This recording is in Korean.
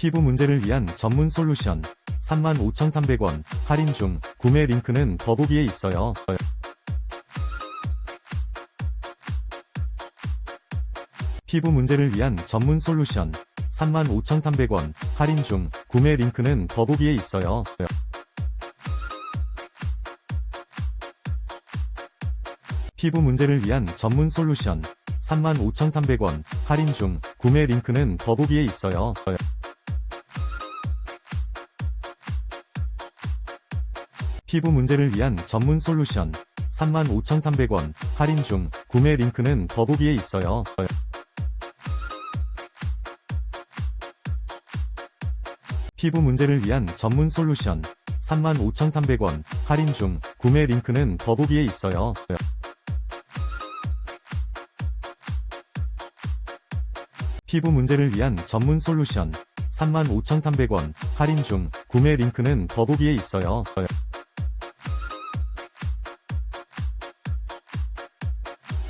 피부 문제를 위한 전문 솔루션 35,300원 할인 중 구매 링크는 더보기에 있어요. 피부 문제를 위한 전문 솔루션 35,300원 할인 중 구매 링크는 더보기에 있어요. 피부 문제를 위한 전문 솔루션 35,300원 할인 중 구매 링크는 더보기에 있어요. 피부 문제를 위한 전문 솔루션 35,300원 할인 중 구매 링크는 더보기에 있어요. 피부 문제를 위한 전문 솔루션 35,300원 할인 중 구매 링크는 더보기에 있어요. 피부 문제를 위한 전문 솔루션 35,300원 할인 중 구매 링크는 더보기에 있어요.